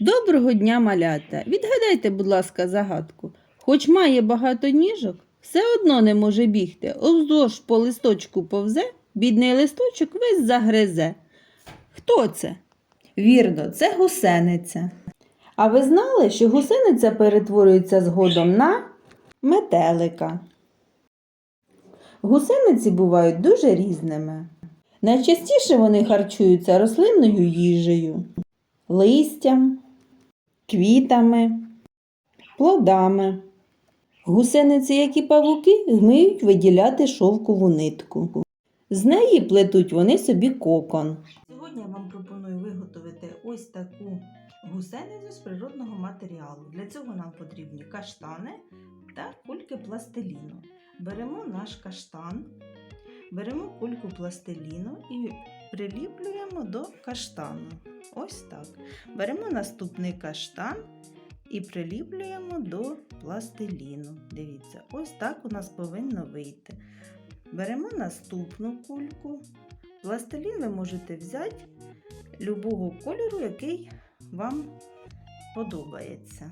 Доброго дня, малята! Відгадайте, будь ласка, загадку. Хоч має багато ніжок, все одно не може бігти. Уздовж по листочку повзе, бідний листочок весь загризе. Хто це? Вірно, це гусениця. А ви знали, що гусениця перетворюється згодом на метелика? Гусениці бувають дуже різними. Найчастіше вони харчуються рослинною їжею, листям, квітами, плодами. Гусениці, як і павуки, вміють виділяти шовкову нитку. З неї плетуть вони собі кокон. Сьогодні я вам пропоную виготовити ось таку гусеницю з природного матеріалу. Для цього нам потрібні каштани та кульки пластиліну. Беремо наш каштан, беремо кульку пластиліну і приліплюємо до каштану. Ось так. Беремо наступний каштан і приліплюємо до пластиліну. Дивіться, ось так у нас повинно вийти. Беремо наступну кульку. Пластилін ви можете взяти любого кольору, який вам подобається.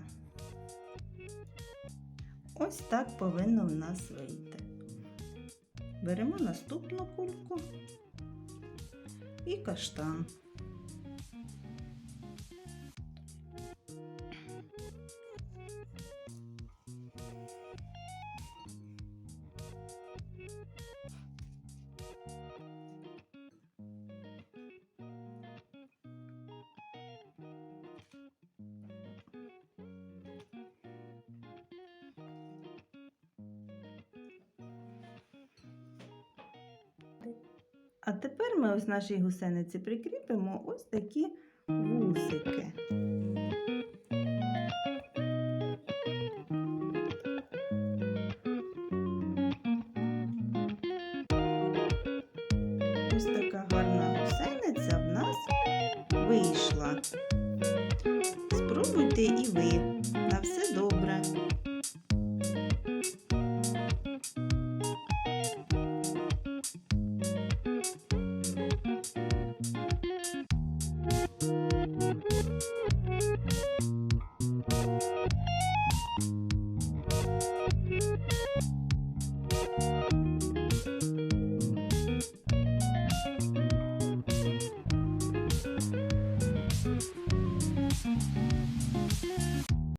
Ось так повинно в нас вийти. Беремо наступну кульку і каштан. А тепер ми ось нашій гусениці прикріпимо ось такі вусики. Ось така гарна гусениця в нас вийшла. Спробуйте і ви.